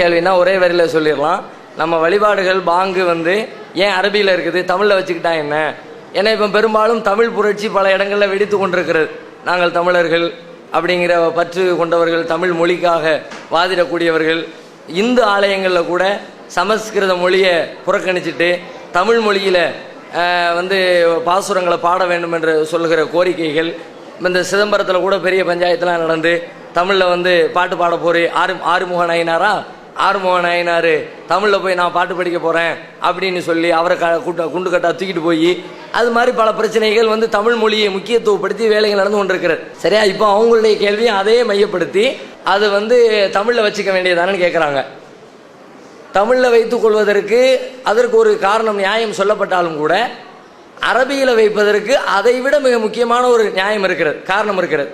கேள்வினா ஒரே வரியில் சொல்லிடலாம். நம்ம வழிபாடுகள் பாங்கு வந்து ஏன் அரபியில் இருக்குது? தமிழில் வச்சுக்கிட்டா என்ன? ஏன்னா இப்போ பெரும்பாலும் தமிழ் புரட்சி பல இடங்களில் வெடித்து கொண்டிருக்கிறது. நாங்கள் தமிழர்கள் அப்படிங்கிற பற்று கொண்டவர்கள் தமிழ் மொழிக்காக வாதிடக்கூடியவர்கள் இந்து ஆலயங்களில் கூட சமஸ்கிருத மொழியை புறக்கணிச்சிட்டு தமிழ் மொழியில் வந்து பாசுரங்களை பாட வேண்டும் என்று சொல்லுகிற கோரிக்கைகள் இந்த சிதம்பரத்தில் கூட பெரிய பஞ்சாயத்துலாம் நடந்து தமிழில் வந்து பாட்டு பாட போறே ஆறு ஆறுமுக நயினாரா ஆறுமுக நயினார் தமிழில் போய் நான் பாட்டு படிக்க போகிறேன் அப்படின்னு சொல்லி அவரை க கூட்ட குண்டு கட்டா தூக்கிட்டு போய் அது மாதிரி பல பிரச்சனைகள் வந்து தமிழ் மொழியை முக்கியத்துவப்படுத்தி வேலைகள் நடந்து கொண்டிருக்கிறார். சரியா? இப்போ அவங்களுடைய கேள்வியை அதே மையப்படுத்தி அது வந்து தமிழில் வச்சுக்க வேண்டியதானு கேட்குறாங்க தமிழில் வைத்துக் கொள்வதற்கு அதற்கு ஒரு காரணம் நியாயம் சொல்லப்பட்டாலும் கூட அரபியில் வைப்பதற்கு அதை விட மிக முக்கியமான ஒரு நியாயம் இருக்கிறது காரணம் இருக்கிறது.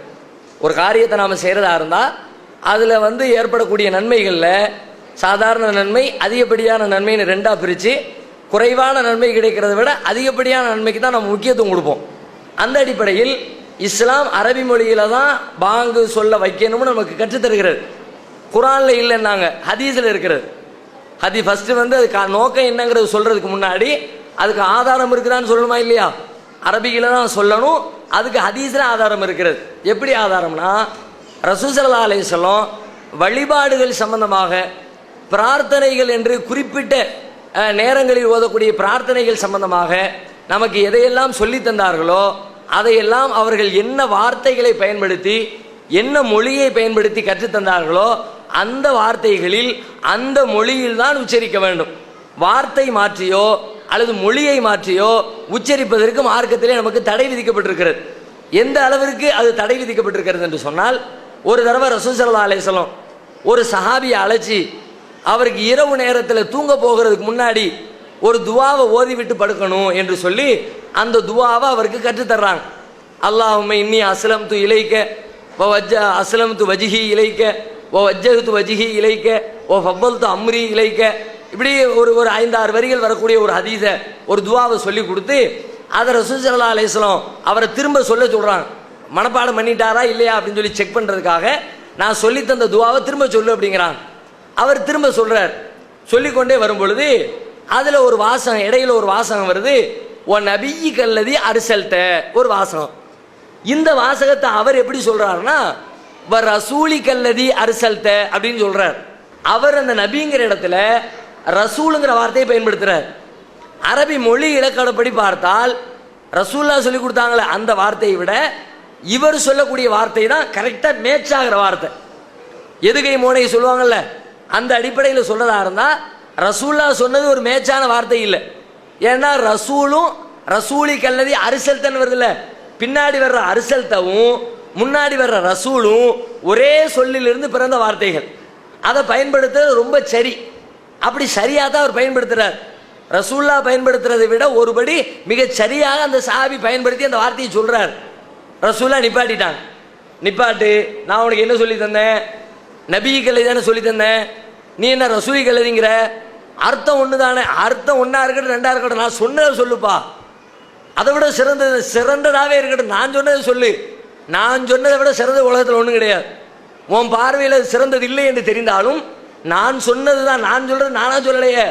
ஒரு காரியத்தை நாம் செய்கிறதா இருந்தால் அதில் வந்து ஏற்படக்கூடிய நன்மைகளில் சாதாரண நன்மை அதிகப்படியான நன்மைன்னு ரெண்டாக பிரித்து குறைவான நன்மை கிடைக்கிறத விட அதிகப்படியான நன்மைக்கு தான் நம்ம முக்கியத்துவம் கொடுப்போம். அந்த அடிப்படையில் இஸ்லாம் அரபி மொழியில தான் பாங்கு சொல்ல வைக்கணும்னு நமக்கு கற்றுத்தருகிறது குரானில் இல்லைன்னாங்க ஹதீஸில் இருக்கிறது. ஹதி ஃபஸ்ட்டு வந்து அது கா- நோக்கம் என்னங்கிறது சொல்கிறதுக்கு முன்னாடி அதுக்கு ஆதாரம் இருக்குதான்னு சொல்லணுமா இல்லையா? அரபியில் தான் சொல்லணும் அதுக்கு ஹதீஸில் ஆதாரம் இருக்கிறது. எப்படி ஆதாரம்னா ரசூசல்லா அலைஹிஸ்ஸலாம் வழிபாடுகள் சம்பந்தமாக பிரார்த்தனைகள் என்று குறிப்பிட்ட நேரங்களில் ஓதக்கூடிய பிரார்த்தனைகள் சம்பந்தமாக நமக்கு எதையெல்லாம் சொல்லி தந்தார்களோ அதையெல்லாம் அவர்கள் என்ன வார்த்தைகளை பயன்படுத்தி என்ன மொழியை பயன்படுத்தி கற்றுத்தந்தார்களோ அந்த வார்த்தைகளில் அந்த மொழியில் தான் உச்சரிக்க வேண்டும். வார்த்தை மாற்றியோ அல்லது மொழியை மாற்றியோ உச்சரிப்பதற்கு மார்க்கத்திலே நமக்கு தடை விதிக்கப்பட்டிருக்கிறது. எந்த அளவிற்கு அது தடை விதிக்கப்பட்டிருக்கிறது என்று சொன்னால் ஒரு தடவை ரசூசல்லா அலேசலம் ஒரு சஹாபியை அழைச்சி அவருக்கு இரவு நேரத்தில் தூங்க போகிறதுக்கு முன்னாடி ஒரு துவாவை ஓதிவிட்டு படுக்கணும் என்று சொல்லி அந்த துவாவை அவருக்கு கற்றுத்தர்றாங்க. அல்லாஹும்ம இன்னி அஸ்லம் து இலைக்க ஓ வஜ்ஜ அஸ்லம் து வஜிஹி இலைக்க ஓ வஜ்ஜகு வஜிஹி இலைக்க ஓ ஃபப்பல் து அம்ரி இலைக்க. இப்படி ஒரு ஒரு ஐந்தாறு வரிகள் வரக்கூடிய ஒரு ஹதீஸை ஒரு துவாவை சொல்லி கொடுத்து அதை ரசூசல்லா சல்லா அவரை திரும்ப சொல்ல சொல்கிறாங்க மனப்பாடம் பண்ணிட்டாரா இல்லையா அப்படின்னு சொல்லி செக் பண்ணுறதுக்காக நான் சொல்லி தந்த துவாவை திரும்ப சொல்லு அப்படிங்கிறான் அவர் திரும்ப சொல்றார். சொல்லிக்கொண்டே வரும்பொழுது அதில் ஒரு வாசகம் இடையில ஒரு வாசகம் வருது. உன் நபியி கல்லதி அரிசல்ட்ட. ஒரு வாசகம். இந்த வாசகத்தை அவர் எப்படி சொல்றாருன்னா வ ரசூலி கல்லதி அரிசல்ட்ட அப்படின்னு சொல்றார். அவர் அந்த நபிங்கிற இடத்துல ரசூலுங்கிற வார்த்தையை பயன்படுத்துறார். அரபி மொழி இலக்கணப்படி பார்த்தால் ரசூல்லா சொல்லி கொடுத்தாங்களே அந்த வார்த்தையை விட இவர் சொல்லக்கூடிய வார்த்தை தான் கரெக்டாக மேட்ச் ஆகிற வார்த்தை. எதுகை மோனை சொல்லுவாங்கல்ல அந்த அடிப்படையில் சொல்றதா இருந்தா ரசூல்லா சொன்னது ஒரு மேட்சான வார்த்தை இல்லை. ஏன்னா ரசூலும் ரசூலி கல்லதி அரிசல்தன் வருதுல்ல. பின்னாடி வர்ற அரிசல்தவும் முன்னாடி வர்ற ரசூலும் ஒரே சொல்லிலிருந்து பிறந்த வார்த்தைகள். அதை பயன்படுத்துறது ரொம்ப சரி. அப்படி சரியாக தான் அவர் பயன்படுத்துறார். ரசூல்லா பயன்படுத்துறதை விட ஒருபடி மிக சரியாக அந்த சாபி பயன்படுத்தி அந்த வார்த்தையை சொல்றார். ரசூல்லா நிப்பாட்டிட்டாங்க. நிப்பாட்டு நான் உனக்கு என்ன சொல்லி தந்தேன்? நபிகளை தானே சொல்லி தந்தேன் நீ என்ன ரசூலி கல்லதிங்கிற அர்த்தம் ஒன்று தானே அர்த்தம் ஒன்றா இருக்கட்டும் ரெண்டா இருக்கட்டும் நான் சொன்னதை சொல்லுப்பா. அதை விட சிறந்தது சிறந்ததாகவே இருக்கட்டும் நான் சொன்னதை சொல்லு. நான் சொன்னதை விட சிறந்த உலகத்தில் ஒன்றும் கிடையாது. உன் பார்வையில் சிறந்தது இல்லை என்று தெரிந்தாலும் நான் சொன்னது தான் நான் சொல்கிறது நானாக சொல்லலையே.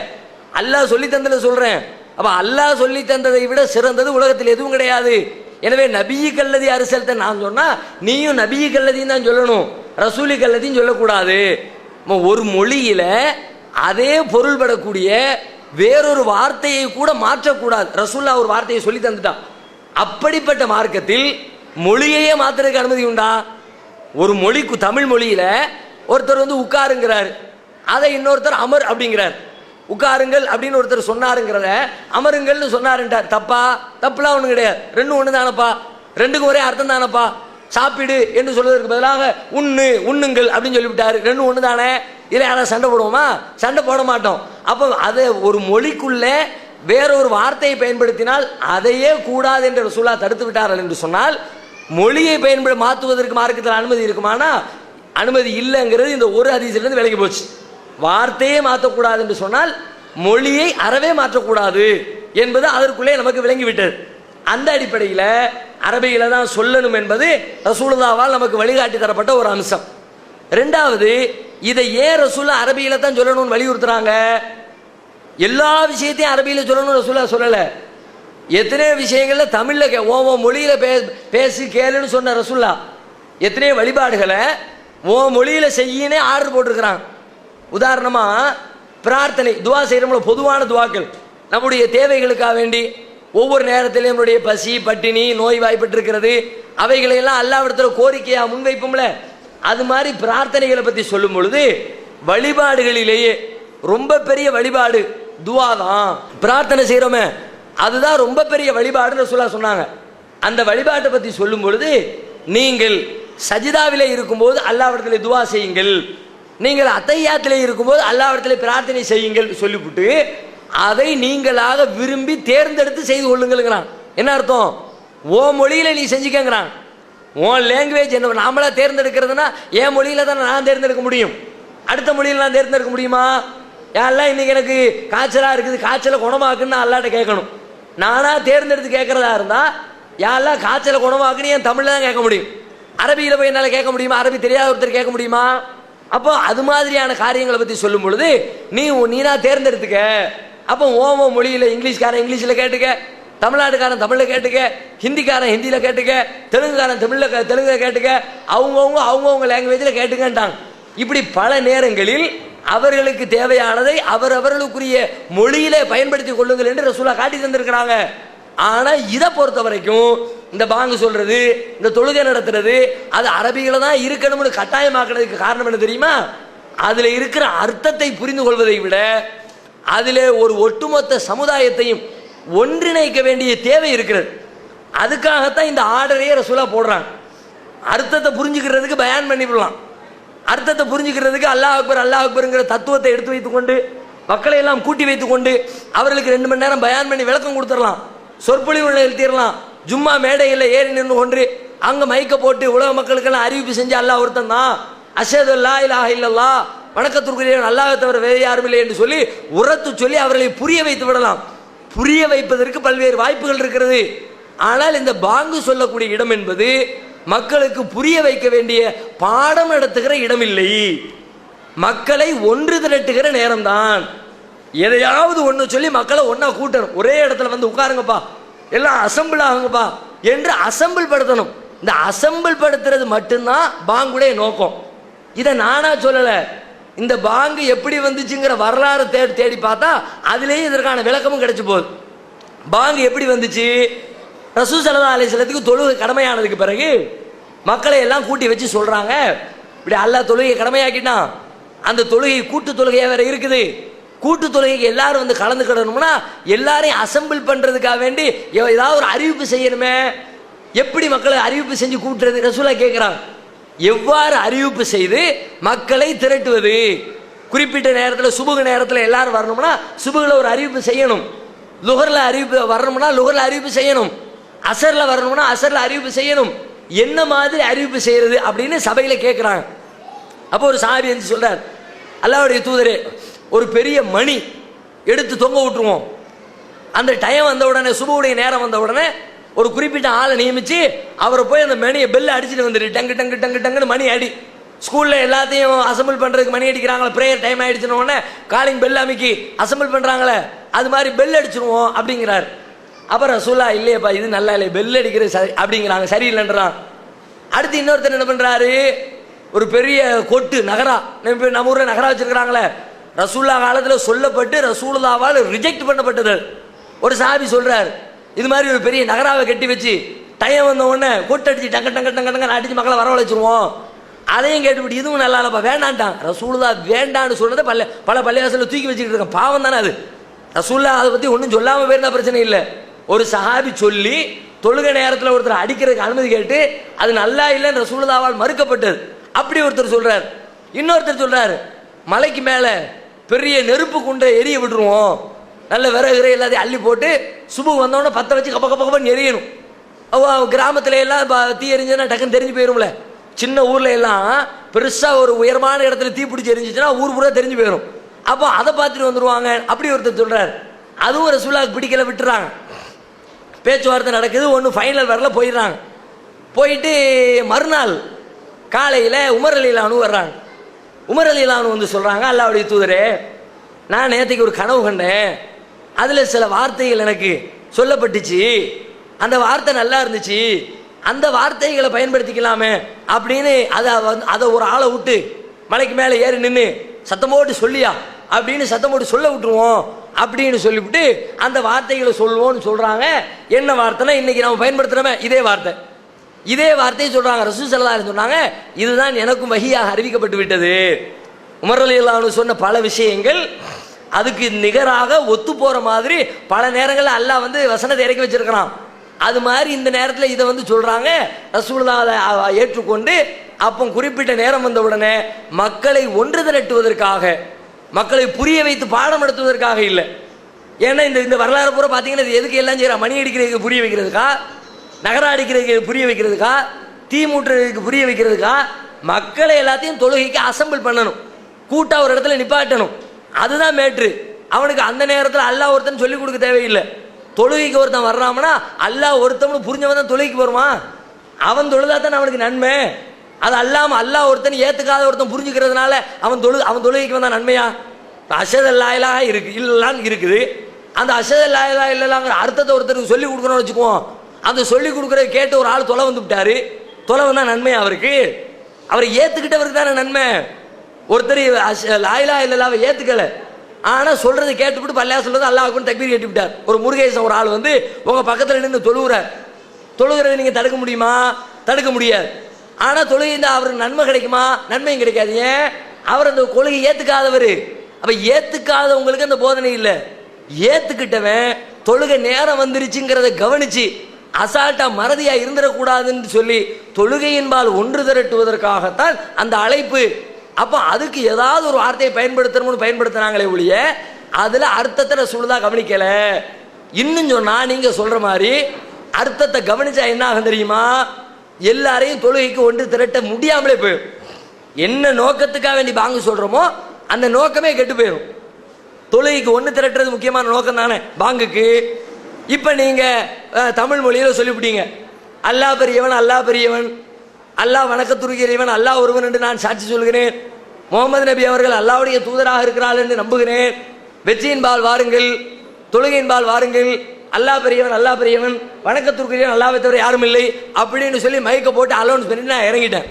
அல்லாஹ் சொல்லி தந்ததில் சொல்கிறேன் அப்போ அல்லாஹ் சொல்லி தந்ததை விட சிறந்தது உலகத்தில் எதுவும் கிடையாது. எனவே நபியி கல்லதி அரசல்த நான் சொன்னால் நீயும் நபியி கல்லதின்னு தான் சொல்லணும். ரசூலி கல்லத்தையும் சொல்லக்கூடாது ஒரு மொழியில் அதே பொருள்படக்கூடிய வேறொரு வார்த்தையை கூட மாற்றக்கூடாது. ரசூல்லா ஒரு வார்த்தையை சொல்லி தந்துட்டான். அப்படிப்பட்ட மார்க்கத்தில் மொழியையே மாத்துறதுக்கு அனுமதி உண்டா? ஒரு மொழிக்கு தமிழ் மொழியில் ஒருத்தர் வந்து உட்காருங்கிறார். அதை இன்னொருத்தர் அமர் அப்படிங்கிறார். உட்காருங்கள் அப்படின்னு ஒருத்தர் சொன்னாருங்கிறத அமருங்கள்னு சொன்னாருன்ட்டார். தப்பா? தப்புலாம் ஒன்றும் கிடையாது. ரெண்டும் ஒன்று தானப்பா ரெண்டுக்கும் ஒரே அர்த்தம் தானப்பா? சாப்பிடு என்று சொல்வதற்கு பதிலாக உண்ணு உண்ணுங்கள் அப்படின்னு சொல்லிவிட்டாரு. ரெண்டு ஒன்று தானே இதில் யாராவது சண்டை போடுவோமா? சண்டை போட மாட்டோம். அப்போ அதை ஒரு மொழிக்குள்ளே வேறொரு வார்த்தையை பயன்படுத்தினால் அதையே கூடாது என்று ரசூலா தடுத்து விட்டார்கள் என்று சொன்னால் மொழியை பயன்பட மாற்றுவதற்கு மார்க்கத்தில் அனுமதி இருக்குமானா? அனுமதி இல்லைங்கிறது இந்த ஒரு அதிசயிலிருந்து விலகி போச்சு. வார்த்தையே மாற்றக்கூடாது என்று சொன்னால் மொழியை அறவே மாற்றக்கூடாது என்பது அதற்குள்ளே நமக்கு விளங்கிவிட்டது. அந்த அடிப்படையில் அரபியில் தான் சொல்லணும் என்பது ரசூலுல்லாவால் நமக்கு வழிகாட்டி தரப்பட்ட ஒரு அம்சம். ரெண்டாவது இதை ஏன் ரசூலா அரபியில் தான் சொல்லணும்னு வலியுறுத்துறாங்க? எல்லா விஷயத்தையும் அரபியில் சொல்லணும்னு ரசூலா சொல்லலை. எத்தனையோ விஷயங்களில் தமிழில் கே ஓ ஓ பே பேசி கேளுன்னு சொன்ன ரசூல்லா எத்தனையோ வழிபாடுகளை ஓ மொழியில் செய்யினே ஆர்டர் போட்டிருக்கிறான். உதாரணமாக பிரார்த்தனை துவா செய்கிறவங்கள பொதுவான துவாக்கள். நம்முடைய தேவைகளுக்காக வேண்டி ஒவ்வொரு நேரத்திலும் நம்முடைய பசி பட்டினி நோய் வாய்ப்பட்டிருக்கிறது. அவைகளை எல்லாம் அல்லாவிடத்துல கோரிக்கையா முன்வைப்போம்ல. அது மாதிரி பிரார்த்தனைகளை பத்தி சொல்லும் பொழுது வழிபாடுகளிலேயே ரொம்ப பெரிய வழிபாடு துவா தான் பிரார்த்தனை செய்யறோமே அதுதான் ரொம்ப பெரிய வழிபாடுன்னு சொல்ல சொன்னாங்க. அந்த வழிபாட்டை பத்தி சொல்லும் பொழுது நீங்கள் சஜிதாவிலே இருக்கும்போது அல்லாவிடத்தில் துவா செய்யுங்கள். நீங்கள் அத்தையாத்திலே இருக்கும்போது அல்லாவிடத்தில் பிரார்த்தனை செய்யுங்கள் சொல்லிவிட்டு அதை நீங்களாக விரும்பி தேர்ந்தெடுத்து செய்து கொள்ளுங்கள்ங்கிறான். என்ன அர்த்தம்? ஓ மொழியில் நீ செஞ்சுக்கங்கிறான். உன் லாங்குவேஜ் என்ன நாமளாக தேர்ந்தெடுக்கிறதுனா என் மொழியில் தானே நான் தேர்ந்தெடுக்க முடியும். அடுத்த மொழியில் நான் தேர்ந்தெடுக்க முடியுமா? யாரெல்லாம் இன்னைக்கு எனக்கு காய்ச்சலாக இருக்குது காய்ச்சலை குணமாக்குன்னு அல்லாட்ட கேட்கணும். நானாக தேர்ந்தெடுத்து கேட்குறதா இருந்தால் யாரெல்லாம் காய்ச்சலை குணமாக்குன்னு என் தமிழில் தான் கேட்க முடியும். அரபியில் போய் என்னால் கேட்க முடியுமா? அரபி தெரியாத ஒருத்தர் கேட்க முடியுமா? அப்போ அது மாதிரியான காரியங்களை பற்றி சொல்லும் பொழுது நீ நீனா தேர்ந்தெடுத்துக்க. அப்போ ஓமோ மொழியில் இங்கிலீஷ்காரன் இங்கிலீஷில் கேட்டுக்க தமிழ்நாட்டுக்காரன் தமிழில் கேட்டுக்க ஹிந்திக்காரன் ஹிந்தியில் கேட்டுக்க தெலுங்குக்காரன் தமிழில் தெலுங்கில் கேட்டுக்க அவங்கவுங்க அவங்கவுங்க லாங்குவேஜில் கேட்டுக்கன்ட்டாங்க. இப்படி பல நேரங்களில் அவர்களுக்கு தேவையானதை அவரவர்களுக்குரிய மொழியிலே பயன்படுத்திக் கொள்ளுங்கள் என்று ரசூலா காட்டி தந்திருக்கிறாங்க. ஆனால் இதை பொறுத்த வரைக்கும் இந்த பாங்கு சொல்றது இந்த தொழுகை நடத்துறது அது அரபிகளை தான் இருக்கணும்னு கட்டாயமாக்குறதுக்கு காரணம் என்ன தெரியுமா? அதில் இருக்கிற அர்த்தத்தை புரிந்து கொள்வதை விட அதிலே ஒரு ஒட்டுமொத்த சமுதாயத்தையும் ஒன்றிணைக்க வேண்டிய தேவை இருக்கிறது. அதுக்காகத்தான் இந்த ஆர்டரே ரசூலா போடுறாங்க. அர்த்தத்தை புரிஞ்சுக்கிறதுக்கு பயான் பண்ணிவிடலாம் அர்த்தத்தை புரிஞ்சுக்கிறதுக்கு அல்லாஹ் அக்பர் அல்லாஹ் அக்பருங்கிற தத்துவத்தை எடுத்து வைத்துக்கொண்டு மக்களை எல்லாம் கூட்டி வைத்துக்கொண்டு அவர்களுக்கு ரெண்டு மணி நேரம் பயான் பண்ணி விளக்கம் கொடுத்துடலாம். சொற்பொழிவு எழுத்திடலாம் ஜும்மா மேடையில் ஏறி நின்று கொண்டு அங்கே மைக்க போட்டு உலக மக்களுக்கெல்லாம் அறிவிப்பு செஞ்சு அல்லாஹ் ஒருத்தன் தான். அஷது அல்லா இலாஹ இல்லல்லா வணக்கத்திற்குரியவன் அல்லாஹ் தவிர வேறு யாரும் இல்லை என்று சொல்லி உரத்து சொல்லி அவர்களை புரிய வைத்து விடலாம். புரிய வைப்பதற்கு பல்வேறு வாய்ப்புகள் இருக்கிறது. ஆனால் இந்த பாங்கு சொல்லக்கூடிய இடம் என்பது மக்களுக்கு புரிய வைக்க வேண்டிய பாடம் நடத்துகிற இடம் இல்லை மக்களை ஒன்று திரட்டுகிற நேரம்தான். எதையாவது ஒன்று சொல்லி மக்களை ஒன்றா கூட்டணும். ஒரே இடத்துல வந்து உட்காருங்கப்பா. எல்லாம் அசம்பிள் ஆகுங்கப்பா என்று அசம்பிள் படுத்தணும். இந்த அசம்பிள் படுத்துறது மட்டும்தான் பாங்குடைய நோக்கம். இதை நானா சொல்லலை. இந்த பாங்கு எப்படி வந்துச்சுங்கிற வரலாறு தேடி தேடி பார்த்தா அதுலேயும் இதற்கான விளக்கமும் கிடைச்சி போகுது. பாங்கு எப்படி வந்துச்சு? ரசூ சலதா அலிஸ்லத்துக்கு தொழுகை கடமையானதுக்கு பிறகு மக்களை எல்லாம் கூட்டி வச்சு சொல்றாங்க. இப்படி அல்லா தொழுகையை கடமையாக்கிட்டான். அந்த தொழுகை கூட்டு தொழுகையாக வேற இருக்குது. கூட்டு தொழுகைக்கு எல்லாரும் வந்து கலந்துக்கிடணும்னா எல்லாரையும் அசம்பிள் பண்ணுறதுக்காக வேண்டி ஏதாவது ஒரு அறிவிப்பு செய்யணுமே. எப்படி மக்களை அறிவிப்பு செஞ்சு கூட்டுறது? ரசூலா கேட்குறாங்க எவ்வாறு அறிவிப்பு செய்து மக்களை திரட்டுவது? குறிப்பிட்ட நேரத்தில் சுபுக நேரத்தில் எல்லாரும் வரணும்னா சுபுகில் ஒரு அறிவிப்பு செய்யணும். லுகரில் அறிவிப்பு வரணும்னா லுகரில் அறிவிப்பு செய்யணும். அசரில் வரணும்னா அசரில் அறிவிப்பு செய்யணும். என்ன மாதிரி அறிவிப்பு செய்யறது அப்படின்னு சபையில் கேட்குறாங்க அப்போ ஒரு சாபி என்று சொல்கிறார் அல்லாவுடைய தூதரே ஒரு பெரிய மணி எடுத்து தொங்க விட்டுருவோம். அந்த டைம் வந்த உடனே சுபுடைய நேரம் வந்த உடனே ஒரு குறிப்பிட்ட ஆளை நியமிச்சு அவரை போய் அந்த மணியை பெல்ல அடிச்சுட்டு வந்துரு. டங்கு டங்கு டங்கு டங்குன்னு மணி அடி. ஸ்கூல்ல எல்லாத்தையும் அசம்பிள் பண்றதுக்கு மணி அடிக்கிறாங்களே ப்ரேயர் டைம் ஆயிடுச்சுன உடனே காலிங் பெல் அமைக்கி அசம்பிள் பண்றாங்களே அது மாதிரி பெல் அடிச்சிருவோம் அப்படிங்கிறார். அப்புறம் ரசூலா இல்லையப்பா இது நல்லா இல்லை பெல் அடிக்கிறது சரி அப்படிங்கிறாங்க. சரியில்லைன்றான். அடுத்து இன்னொருத்தர் என்ன பண்றாரு? ஒரு பெரிய கொட்டு நகரா நம்ம நம்ம ஊர்ல நகரா வச்சிருக்கிறாங்களே. ரசூல்லா காலத்தில் சொல்லப்பட்டு ரசூலுல்லாவால் ரிஜெக்ட் பண்ணப்பட்டது. ஒரு சாபி சொல்கிறார் இது மாதிரி ஒரு பெரிய நகராவை கட்டி வச்சு டைம் வந்த உடனே கொட்டு அடிச்சு டங்க டங்க டங்க டங்க அடிச்சு மக்களை வரவழைச்சிருவோம். அதையும் கேட்டுவிட்டு இதுவும் நல்லா இல்லப்பா வேண்டான்ட்டான் ரசூலுதா வேண்டான்னு சொன்னதை பல்ல பல பள்ளியாசல தூக்கி வச்சுக்கிட்டு இருக்கேன். பாவம் தானே அது. ரசூல்லா அதை பற்றி ஒன்றும் சொல்லாமல் போயிருந்தா பிரச்சனை இல்லை. ஒரு சஹாபி சொல்லி தொழுகை நேரத்தில் ஒருத்தர் அடிக்கிறதுக்கு அனுமதி கேட்டு அது நல்லா இல்லைன்னு ரசூலுதாவால் மறுக்கப்பட்டது. அப்படி ஒருத்தர் சொல்றார். இன்னொருத்தர் சொல்றாரு மலைக்கு மேலே பெரிய நெருப்பு குண்டை எரிய விட்டுருவோம். நல்ல விறகு கிரை எல்லாத்தையும் அள்ளி போட்டு சுபு வந்தோடனே பற்ற வச்சு கப்ப கப்ப கப்பன்னு எரியணும். கிராமத்துல எல்லாம் ப- தீ எரிஞ்சதுன்னா டக்குன்னு தெரிஞ்சு போயிரும்ல. சின்ன ஊரில் எல்லாம் பெருசாக ஒரு உயரமான இடத்துல தீ பிடிச்சி எரிஞ்சிச்சுன்னா ஊர் பூரா தெரிஞ்சு போயிடும் அப்போ அதை பார்த்துட்டு வந்துடுவாங்க அப்படி ஒருத்தர் சொல்கிறார் அதுவும் ஒரு ரசூலாக்கு பிடிக்கல விட்டுறாங்க. பேச்சுவார்த்தை நடக்குது. ஒன்று ஃபைனல் வரல போயிடுறாங்க. போயிட்டு மறுநாள் காலையில் உமர் அலிலானு வர்றாங்க. உமர் அலிலானு வந்து சொல்கிறாங்க அல்லாவுடைய தூதரே நான் நேற்றுக்கு ஒரு கனவு கண்டேன். அதில் சில வார்த்தைகள் எனக்கு சொல்லப்பட்டுச்சு. அந்த வார்த்தை நல்லா இருந்துச்சு. அந்த வார்த்தைகளை பயன்படுத்திக்கலாமே அப்படின்னு அதை வந்து அதை ஒரு ஆளை விட்டு மலைக்கு மேலே ஏறி நின்று சத்தம் போட்டு சொல்லியா? அப்படின்னு சத்தம் போட்டு சொல்ல விட்டுருவோம் அப்படின்னு சொல்லிவிட்டு அந்த வார்த்தைகளை சொல்லுவோம்னு சொல்கிறாங்க என்ன வார்த்தைனா இன்னைக்கு நம்ம பயன்படுத்துகிறோமே இதே வார்த்தை. இதே வார்த்தையை சொல்கிறாங்க ரசூ செல்லாரு சொன்னாங்க இதுதான் எனக்கும் வகையாக அறிவிக்கப்பட்டு விட்டது. உமர் சொன்ன பல விஷயங்கள் அதுக்கு நிகராக ஒத்து போகிற மாதிரி பல நேரங்களில் அல்லாஹ் வந்து வசனத்தை இறக்கி வச்சிருக்கிறான். அது மாதிரி இந்த நேரத்தில் இதை வந்து சொல்கிறாங்க ரசூலுல்லா ஏற்றுக்கொண்டு அப்போ குறிப்பிட்ட நேரம் வந்த உடனே மக்களை ஒன்று திரட்டுவதற்காக மக்களை புரிய வைத்து பாடம் நடத்துவதற்காக இல்லை. ஏன்னா இந்த இந்த வரலாறு பூரா பார்த்தீங்கன்னா இது எதுக்கு எல்லாம் செய்கிற மணி அடிக்கிறதுக்கு புரிய வைக்கிறதுக்கா? நகரம் அடிக்கிறதுக்கு புரிய வைக்கிறதுக்கா? தீ மூட்டுறதுக்கு புரிய வைக்கிறதுக்கா? மக்களை எல்லாத்தையும் தொழுகைக்கு அசம்பிள் பண்ணணும். கூட்டாக ஒரு இடத்துல நிப்பாட்டணும். அதுதான் மேட்ரு. அவனுக்கு அந்த நேரத்தில் அல்லா ஒருத்தன் சொல்லி கொடுக்க தேவையில்லை. தொழுகைக்கு ஒருத்தன் வர்றாமனா அல்லா ஒருத்தவனு புரிஞ்சவன் தான் தொழுகைக்கு வருவான். அவன் தொழுதா தான் அவனுக்கு நன்மை. அது அல்லாம அல்லா ஒருத்தன் ஏத்துக்காத ஒருத்தன் புரிஞ்சுக்கிறதுனால அவன் தொழு அவன் தொழுகைக்கு வந்தா நன்மையா? அஷத் அல்லாயிலா இருக்கு இல்லைலாம் இருக்குது. அந்த அஷத் அல்லாயிலா இல்லலாங்கிற அர்த்தத்தை ஒருத்தருக்கு சொல்லி கொடுக்கணும்னு வச்சுக்குவோம். அந்த சொல்லி கொடுக்குறத கேட்டு ஒரு ஆள் தொலை வந்து விட்டாரு தொலை வந்தா நன்மையா அவருக்கு? அவரை ஏத்துக்கிட்டவருக்கு தானே நன்மை. ஒருத்தர் அஷ- லாயிலா இல்லலாவை ஏத்துக்கல. ஆனா சொல்றது கேட்டுவிட்டு பல்லையா சொல்றது அல்லாஹ்வுக்கு தக்பீர் கேட்டு விட்டார் ஒரு முருகேசன் ஒரு ஆள் வந்து உங்க பக்கத்துல நின்று தொழுகிறார் தொழுகிறத நீங்க தடுக்க முடியுமா? தடுக்க முடியாது. ஆனா தொழுகை அவருக்கு நன்மை கிடைக்குமா? நன்மையும் கிடைக்காது. ஏன்? அவர் அந்த கொள்கை ஏத்துக்காதவர். அப்ப ஏத்துக்காதவங்களுக்கு அந்த போதனை இல்லை. ஏத்துக்கிட்டவன் தொழுகை நேரம் வந்துருச்சுங்கிறத கவனிச்சு அசால்ட்டா மறதியா இருந்துடக்கூடாதுன்னு சொல்லி தொழுகையின்பால் ஒன்று திரட்டுவதற்காகத்தான் அந்த அழைப்பு அப்போ அதுக்கு ஏதாவது ஒரு வார்த்தையை பயன்படுத்தணும்னு பயன்படுத்துனாங்களே ஒழிய அதில் அர்த்தத்தை சொல்லுதா கவனிக்கல. இன்னும் சொன்னால் நீங்கள் சொல்கிற மாதிரி அர்த்தத்தை கவனிச்சா என்ன ஆகும் தெரியுமா? எல்லாரையும் தொழுகைக்கு ஒன்று திரட்ட முடியாமலே போயிடும். என்ன நோக்கத்துக்காக வேண்டி பாங்கு சொல்கிறோமோ அந்த நோக்கமே கெட்டு போயிடும். தொழுகைக்கு ஒன்று திரட்டுறது முக்கியமான நோக்கம் தானே பாங்குக்கு. இப்போ நீங்கள் தமிழ் மொழியில் சொல்லிவிட்டீங்க. அல்லாஹ் பெரியவன் அல்லாஹ் பெரியவன். அல்லாஹ் வணக்கத்துருகிறவன் அல்லாஹ் ஒருவன் என்று நான் சாட்சி சொல்கிறேன். முகமது நபி அவர்கள் அல்லாவுடைய தூதராக இருக்கிறாள் என்று நம்புகிறேன். வெற்றியின் பால் வாருங்கள் தொழுகையின் பால் வாருங்கள். அல்லாஹ் பெரியவன் அல்லாஹ் பெரியவன் வணக்கத்திற்குரியவன் அல்லாவை தவிர யாரும் இல்லை அப்படின்னு சொல்லி மைக்கை போட்டு அலௌன்ஸ் பண்ணி நான் இறங்கிட்டேன்.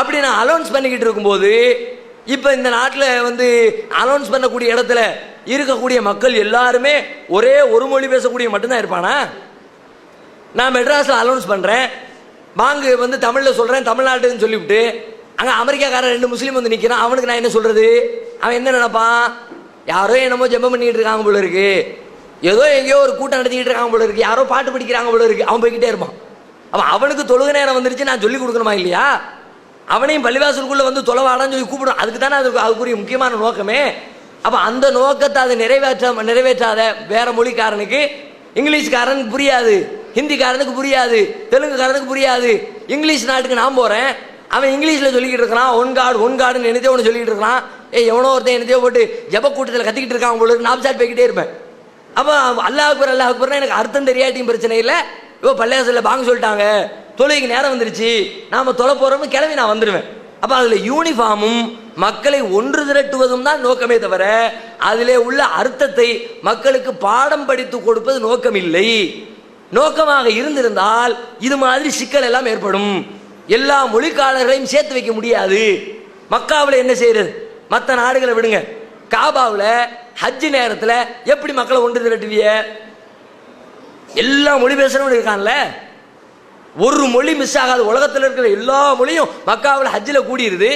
அப்படி நான் அலௌன்ஸ் பண்ணிக்கிட்டு இருக்கும்போது இப்போ இந்த நாட்டில் வந்து அலௌன்ஸ் பண்ணக்கூடிய இடத்துல இருக்கக்கூடிய மக்கள் எல்லாருமே ஒரே ஒரு மொழி பேசக்கூடிய மட்டும்தான் இருப்பானா? நான் மெட்ராஸில் அலௌன்ஸ் பண்ணுறேன் பாங்கு வந்து தமிழில் சொல்கிறேன் தமிழ்நாட்டுன்னு சொல்லிவிட்டு அங்கே அமெரிக்காக்காரன் ரெண்டு முஸ்லீம் வந்து நிற்கிறான் அவனுக்கு நான் என்ன சொல்கிறது அவன் என்ன நினைப்பான்? யாரோ என்னமோ ஜெபம் பண்ணிக்கிட்டு இருக்காங்க போல இருக்கு. ஏதோ எங்கேயோ ஒரு கூட்டம் நடத்திக்கிட்டு இருக்காங்க போல இருக்கு. யாரோ பாட்டு படிக்கிறாங்க போல இருக்கு. அவன் போய்கிட்டே இருப்பான். அவன் அவனுக்கு தொழுகு நேரம் வந்துருச்சு நான் சொல்லி கொடுக்கணுமா இல்லையா? அவனையும் பள்ளிவாசலுக்குள்ள வந்து தொலைவாடான்னு சொல்லி கூப்பிடும் அதுக்கு தானே அதுக்கு அதுக்குரிய முக்கியமான நோக்கமே. அப்போ அந்த நோக்கத்தை அதை நிறைவேற்ற நிறைவேற்றாத வேற மொழிக்காரனுக்கு இங்கிலீஷ்காரனுக்கு புரியாது ஹிந்திக்காரனுக்கு புரியாது தெலுங்குக்காரனுக்கு புரியாது. இங்கிலீஷ் நாட்டுக்கு நான் போகிறேன் அவன் இங்கிலீஷில் சொல்லிக்கிட்டு இருக்கிறான். ஒன் கார்டு ஒன் கார்டுன்னு என்னதே ஒன்று சொல்லிக்கிட்டு இருக்கிறான். ஏய் எவனோ ஒருத்தன் என்னதையோ போட்டு ஜப கூட்டத்தில் கத்திக்கிட்டு இருக்கான் உங்களுக்கு. நான் சாட் போய்கிட்டே இருப்பேன். அப்போ அல்லாஹ் அக்பர் அல்லாஹ் அக்பர்னா எனக்கு அர்த்தம் தெரியாட்டியும் பிரச்சனை இல்லை. இப்போ பள்ளியாசலில் பாங்க சொல்லிட்டாங்க. தொழுகைக்கு நேரம் வந்துருச்சு. நாம தொலை போகிறோம்னு கிளம்பி நான் வந்துடுவேன் அப்போ அதில் யூனிஃபார்மும் மக்களை ஒன்று திரட்டுவதும் தான் நோக்கமே தவிர அதிலே உள்ள அர்த்தத்தை மக்களுக்கு பாடம் படித்து கொடுப்பது நோக்கம் இல்லை நோக்கமாக இருந்திருந்தால் இது மாதிரி சிக்கல் எல்லாம் ஏற்படும். எல்லா மொழிக்காரர்களையும் சேர்த்து வைக்க முடியாது. மக்காவில் என்ன செய்யறது? மற்ற நாடுகளை விடுங்க. காபாவில் ஹஜ் நேரத்தில் எப்படி மக்களை ஒன்று திரட்டுவிய? எல்லா மொழி பேசுறவங்க இருக்கான்ல? ஒரு மொழி மிஸ் ஆகாது உலகத்தில் இருக்கிற எல்லா மொழியும் மக்காவில் ஹஜ்ஜில் கூடியிருது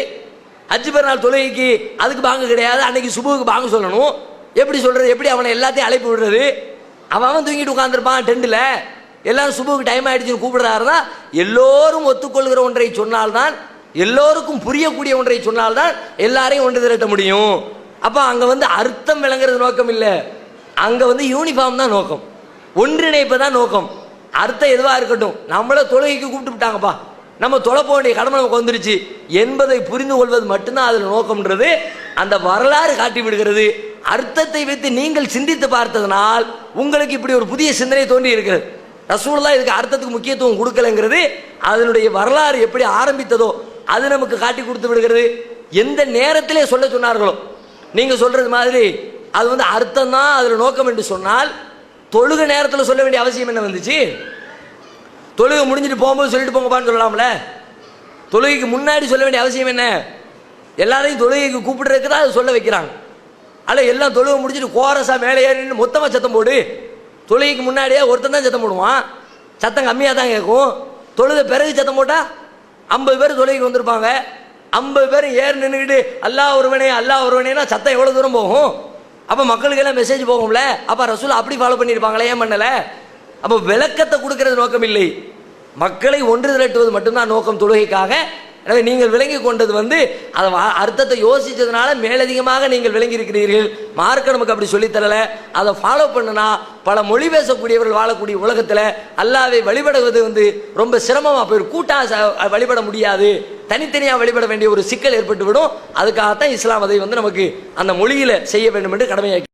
ஹஜ் பெருநாள் தொழுகைக்கு அதுக்கு பாங்கு கிடையாது. அன்னைக்கு சுபுவுக்கு பாங்கு சொல்லணும். எப்படி சொல்கிறது எப்படி அவனை எல்லாத்தையும் அழைப்பு விடுறது? அவன் அவன் தூங்கிட்டு உட்காந்துருப்பான் டெண்டில் எல்லாரும் சுபுவுக்கு டைம் ஆகிடுச்சுன்னு கூப்பிடுறாருன்னா எல்லோரும் ஒத்துக்கொள்கிற ஒன்றை சொன்னால்தான் எல்லோருக்கும் புரியக்கூடிய ஒன்றை சொன்னால்தான் எல்லாரையும் ஒன்று திரட்ட முடியும். அப்போ அங்கே வந்து அர்த்தம் விளங்குறது நோக்கம் இல்லை. அங்கே வந்து யூனிஃபார்ம் தான் நோக்கம். ஒன்றிணைப்பு தான் நோக்கம். அர்த்தம் எதுவாக இருக்கட்டும். நம்மளை தொழுகைக்கு கூப்பிட்டு விட்டாங்கப்பா நம்ம தொலை போக வேண்டிய கடமை நமக்கு வந்துருச்சு என்பதை புரிந்து கொள்வது மட்டும்தான் அதில் நோக்கம்ன்றது. அந்த வரலாறு காட்டி விடுகிறது. அர்த்தத்தை வைத்து நீங்கள் சிந்தித்து பார்த்ததனால் உங்களுக்கு இப்படி ஒரு புதிய சிந்தனை தோன்றி இருக்கிறது. ரசூலுல்லாஹ் இதுக்கு அர்த்தத்துக்கு முக்கியத்துவம் கொடுக்கலங்கிறது அதனுடைய வரலாறு எப்படி ஆரம்பித்ததோ அது நமக்கு காட்டி கொடுத்து விடுகிறது. எந்த நேரத்திலே சொல்ல சொன்னார்களோ. நீங்கள் சொல்றது மாதிரி. அது வந்து அர்த்தம் தான் அதில் நோக்கம் என்று சொன்னால் தொழுக நேரத்தில் சொல்ல வேண்டிய அவசியம் என்ன வந்துச்சு? தொழுகை முடிஞ்சிட்டு போகும்போது சொல்லிட்டு போங்கப்பான்னு சொல்லலாம்ல. தொழுகைக்கு முன்னாடி சொல்ல வேண்டிய அவசியம் என்ன? எல்லாரையும் தொழுகைக்கு கூப்பிடுறதுக்கு தான் அதை சொல்ல வைக்கிறாங்க. அல்ல எல்லாம் தொழுகை முடிஞ்சிட்டு கோரஸாக மேலே ஏறின்னு மொத்தமாக சத்தம் போடு. தொழுகைக்கு முன்னாடியே ஒருத்தன் தான் சத்தம் போடுவான். சத்தம் கம்மியாக தான் கேட்கும். தொழுத பிறகு சத்தம் போட்டால் ஐம்பது பேர் தொழுகைக்கு வந்திருப்பாங்க. ஐம்பது பேர் ஏறி நின்றுக்கிட்டு அல்லா ஒருவனே அல்லா ஒருவனேனா சத்தம் எவ்வளோ தூரம் போகும்? அப்போ மக்களுக்கு எல்லாம் மெசேஜ் போகும்ல? அப்போ ரசூல் அப்படி ஃபாலோ பண்ணியிருப்பாங்களே? ஏன் பண்ணலை? அப்போ விளக்கத்தை கொடுக்கறது நோக்கம் இல்லை மக்களை ஒன்று திரட்டுவது மட்டும்தான் நோக்கம் தொழுகைக்காக. எனவே நீங்கள் விளங்கி கொண்டது வந்து அதை வா- அர்த்தத்தை யோசித்ததுனால மேலதிகமாக நீங்கள் விளங்கி இருக்கிறீர்கள். மார்க்க நமக்கு அப்படி சொல்லித்தரல அதை ஃபாலோ பண்ணுனா பல மொழி பேசக்கூடியவர்கள் வாழக்கூடிய உலகத்தில் அல்லாவை வழிபடுவது வந்து ரொம்ப சிரமமாக போயிடும் கூட்டாக ச- வழிபட முடியாது. தனித்தனியாக வழிபட வேண்டிய ஒரு சிக்கல் ஏற்பட்டு விடும் அதுக்காகத்தான் இஸ்லாம் அதை வந்து நமக்கு அந்த மொழியில் செய்ய வேண்டும் என்று கடமையாக்கி